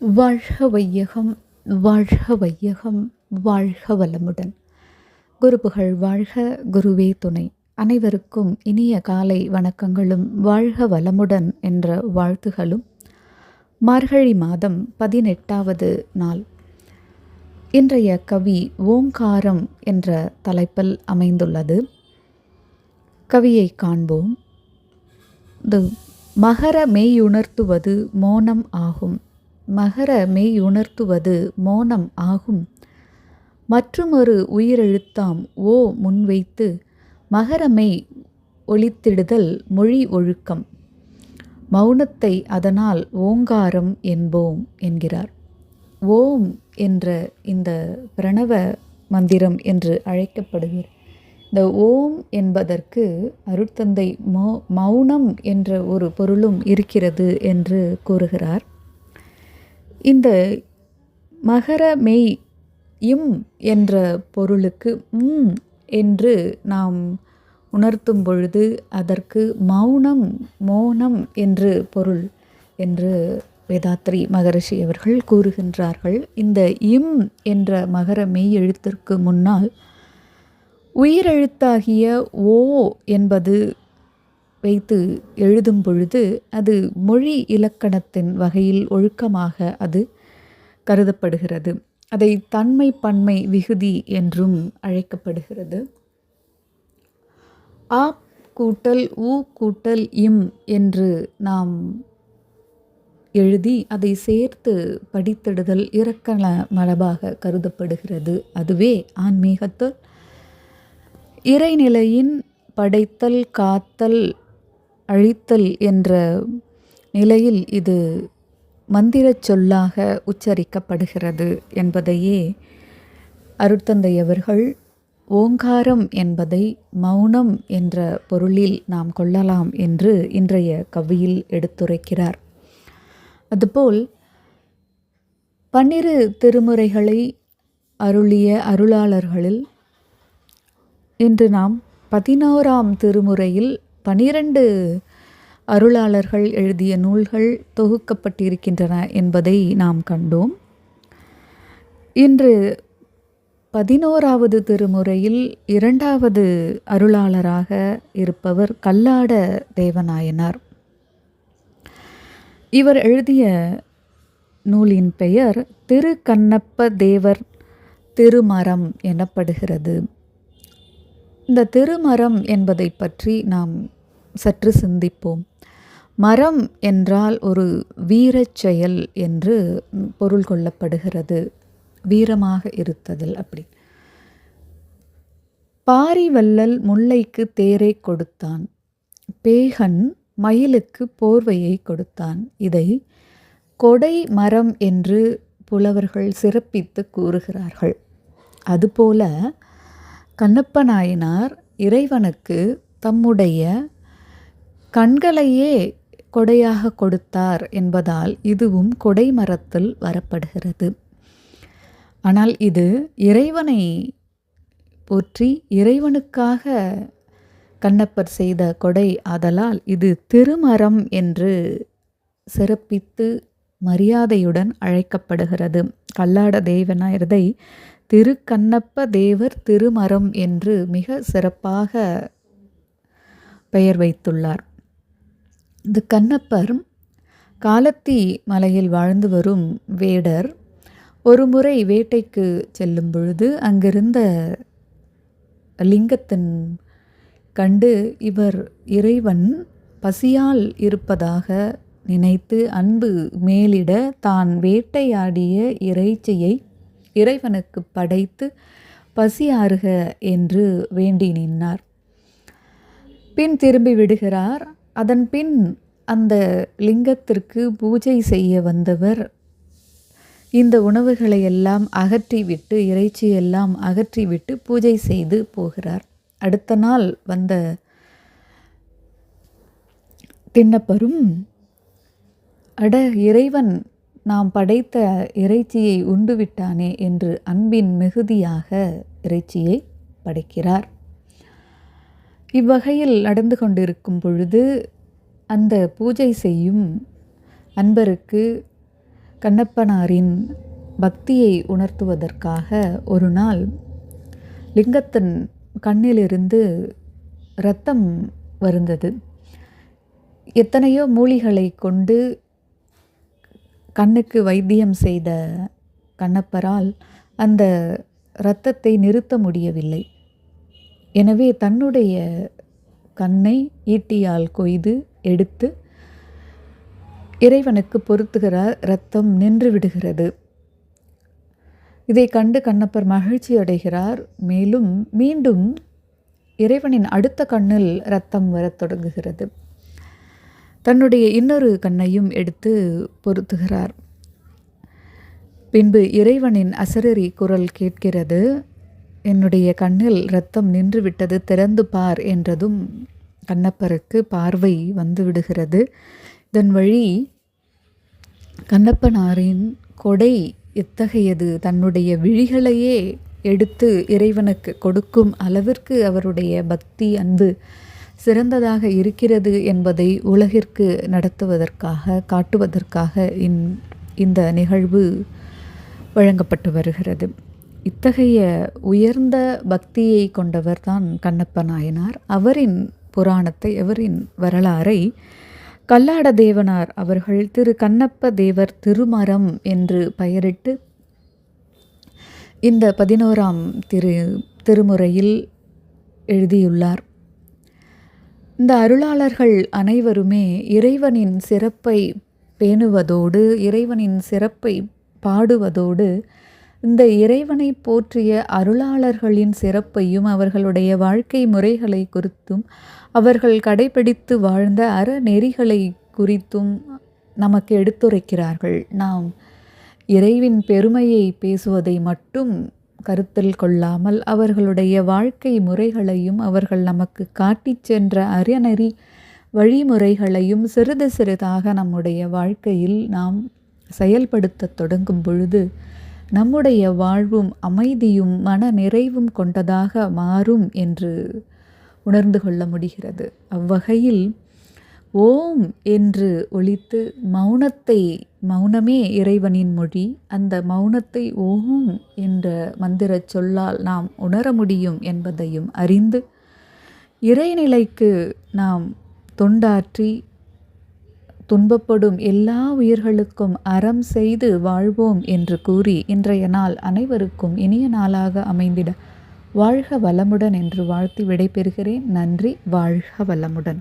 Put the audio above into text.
வாழ்க வையகம் வாழ்க வையகம் வாழ்க வளமுடன் குருப்புகள் வாழ்க குருவே துணை. அனைவருக்கும் இனிய காலை வணக்கங்களும் வாழ்க வளமுடன் என்ற வாழ்த்துகளும். மார்கழி மாதம் பதினெட்டாவது நாள். இன்றைய கவி ஓங்காரம் என்ற தலைப்பில் அமைந்துள்ளது. கவியை காண்போம். மகர மெய்யுணர்த்துவது மோனம் ஆகும். மகர மெய்யுணர்த்துவது மோனம் ஆகும். மற்றுமொரு உயிரெழுத்தாம் ஓ முன்வைத்து மகரமை ஒழித்திடுதல் மொழி ஒழுக்கம். மௌனத்தை அதனால் ஓங்காரம் என்போம் என்கிறார். ஓம் என்ற இந்த பிரணவ மந்திரம் என்று அழைக்கப்படுகிறது. இந்த ஓம் என்பதற்கு அருட்தந்தை மௌ மௌனம் என்ற ஒரு பொருளும் இருக்கிறது என்று கூறுகிறார். இந்த மகர மெய் இம் என்ற பொருளுக்கு ம் என்று நாம் உணர்த்தும் பொழுது அதற்கு மௌனம் மோனம் என்று பொருள் என்று வேதாத்ரி மகரிஷி அவர்கள் கூறுகின்றார்கள். இந்த இம் என்ற மகர மெய் எழுத்திற்கு முன்னால் உயிரெழுத்தாகிய ஓ என்பது வைத்து எழுதும் பொழுது அது மொழி இலக்கணத்தின் வகையில் ஒழுக்கமாக அது கருதப்படுகிறது. அதை தன்மை பன்மை விகுதி என்றும் அழைக்கப்படுகிறது. ஆ கூட்டல் ஊ கூட்டல் இம் என்று நாம் எழுதி அதை சேர்த்து படித்திடுதல் இறக்கண மரபாக கருதப்படுகிறது. அதுவே ஆன்மீகத்தில் இறைநிலையின் படைத்தல் காத்தல் அழித்தல் என்ற நிலையில் இது மந்திரச் சொல்லாக உச்சரிக்கப்படுகிறது என்பதையே அருட்தந்தை அவர்கள் ஓங்காரம் என்பதை மௌனம் என்ற பொருளில் நாம் கொள்ளலாம் என்று இன்றைய கவியில் எடுத்துரைக்கிறார். அதுபோல் பன்னிரு திருமுறைகளை அருளிய அருளாளர்களில் இன்று நாம் பதினோராம் திருமுறையில் பனிரெண்டு அருளாளர்கள் எழுதிய நூல்கள் தொகுக்கப்பட்டிருக்கின்றன என்பதை நாம் கண்டோம். இன்று பதினோராவது திருமுறையில் இரண்டாவது அருளாளராக இருப்பவர் கல்லாட தேவநாயனார். இவர் எழுதிய நூலின் பெயர் திரு கண்ணப்ப தேவர் திருமரம் எனப்படுகிறது. இந்த திருமரம் என்பதை பற்றி நாம் சற்று சிந்திப்போம். மரம் என்றால் ஒரு வீரச் செயல் என்று பொருள் கொள்ளப்படுகிறது. வீரமாக இருத்ததில் அப்படி. பாரிவல்லல் முல்லைக்கு தேரை கொடுத்தான். பேகன் மயிலுக்கு போர்வையை கொடுத்தான். இதை கொடை மரம் என்று புலவர்கள் சிறப்பித்து கூறுகிறார்கள். அதுபோல கண்ணப்ப நாயனார் இறைவனுக்கு தம்முடைய கண்களையே கொடையாக கொடுத்தார் என்பதால் இதுவும் கொடை மரத்தில் வரப்படுகிறது. ஆனால் இது இறைவனை போற்றி இறைவனுக்காக கண்ணப்பர் செய்த கொடை ஆதலால் இது திருமரம் என்று சிறப்பித்து மரியாதையுடன் அழைக்கப்படுகிறது. கல்லாட தேவனாயர்தை திருக்கண்ணப்ப தேவர் திருமரம் என்று மிக சிறப்பாக பெயர் வைத்துள்ளார். இந்த கண்ணப்பர் காலத்தி மலையில் வாழ்ந்து வரும் வேடர் ஒருமுறை வேட்டைக்கு செல்லும் பொழுது அங்கிருந்த லிங்கத்தின் கண்டு இவர் இறைவன் பசியால் இருப்பதாக நினைத்து அன்பு மேலிட தான் வேட்டையாடிய இறைச்சியை இறைவனுக்கு படைத்து பசியாறுக என்று வேண்டி நின்றார் பின் திரும்பி விடுகிறார். அதன்பின் அந்த லிங்கத்திற்கு பூஜை செய்ய வந்தவர். இந்த உணவுகளை எல்லாம் அகற்றிவிட்டு இறைச்சியெல்லாம் அகற்றிவிட்டு பூஜை செய்து போகிறார். அடுத்த நாள் வந்த தின்னப்பரும் அட இறைவன் நாம் படைத்த இறைச்சியை உண்டு விட்டானே என்று அன்பின் மிகுதியாக இறைச்சியை படைக்கிறார். இவ்வகையில் நடந்து கொண்டிருக்கும் பொழுது அந்த பூஜை செய்யும் அன்பருக்கு கண்ணப்பனாரின் பக்தியை உணர்த்துவதற்காக ஒரு நாள் லிங்கத்தின் கண்ணிலிருந்து இரத்தம் வருந்தது. எத்தனையோ மூலிகளை கொண்டு கண்ணுக்கு வைத்தியம் செய்த கண்ணப்பரால் அந்த இரத்தத்தை நிறுத்த முடியவில்லை. எனவே தன்னுடைய கண்ணை ஈட்டியால் கொய்து எடுத்து இறைவனுக்கு பொருத்துகிறார் இரத்தம் நின்று விடுகிறது. இதை கண்டு கண்ணப்பர் மகிழ்ச்சி அடைகிறார். மேலும் மீண்டும் இறைவனின் அடுத்த கண்ணில் ரத்தம் வரத் தொடங்குகிறது. தன்னுடைய இன்னொரு கண்ணையும் எடுத்து பொருத்துகிறார். பின்பு இறைவனின் அசரரி குரல் கேட்கிறது. என்னுடைய கண்ணில் இரத்தம் நின்றுவிட்டது திறந்து பார் என்றதும் கண்ணப்பருக்கு பார்வை வந்து விடுகிறது இதன் வழி கண்ணப்பனாரின் கொடை எத்தகையது? தன்னுடைய விழிகளையே எடுத்து இறைவனுக்கு கொடுக்கும் அளவிற்கு அவருடைய பக்தி அன்பு சிறந்ததாக இருக்கிறது என்பதை உலகிற்கு நடத்துவதற்காக காட்டுவதற்காக இந் இந்த நிகழ்வு வழங்கப்பட்டு வருகிறது. இத்தகைய உயர்ந்த பக்தியை கொண்டவர் தான் கண்ணப்ப நாயனார். அவரின் புராணத்தை அவரின் வரலாறை கல்லாட தேவனார் அவர்கள் திரு கண்ணப்ப தேவர் திருமரம் என்று பெயரிட்டு இந்த பதினோராம் திரு திருமுறையில் எழுதியுள்ளார். இந்த அருளாளர்கள் அனைவருமே இறைவனின் சிறப்பை பேணுவதோடு இறைவனின் சிறப்பை பாடுவதோடு இந்த இறைவனை போற்றிய அருளாளர்களின் சிறப்பையும் அவர்களுடைய வாழ்க்கை முறைகளை குறித்தும் அவர்கள் கடைபிடித்து வாழ்ந்த அறநெறிகளை குறித்தும் நமக்கு எடுத்துரைக்கிறார்கள். நாம் இறைவின் பெருமையை பேசுவதை மட்டும் கருத்தில் கொள்ளாமல் அவர்களுடைய வாழ்க்கை முறைகளையும் அவர்கள் நமக்கு காட்டிச் சென்ற அறநெறி வழிமுறைகளையும் சிறிது சிறிதாக நம்முடைய வாழ்க்கையில் நாம் செயல்படுத்த தொடங்கும் பொழுது நம்முடைய வாழ்வும் அமைதியும் மன நிறைவும் கொண்டதாக மாறும் என்று உணர்ந்து கொள்ள முடிகிறது. அவ்வகையில் ஓம் என்று ஒழித்து மௌனத்தை மௌனமே இறைவனின் மொழி. அந்த மௌனத்தை ஓம் என்ற மந்திர சொல்லால் நாம் உணர முடியும் என்பதையும் அறிந்து இறைநிலைக்கு நாம் தொண்டாற்றி துன்பப்படும் எல்லா உயிர்களுக்கும் அறம் செய்து வாழ்வோம் என்று கூறி இன்றைய நாள் அனைவருக்கும் இனிய நாளாக அமைந்திட. வாழ்க வளமுடன் என்று வாழ்த்தி விடைபெறுகிறேன். நன்றி. வாழ்க வளமுடன்.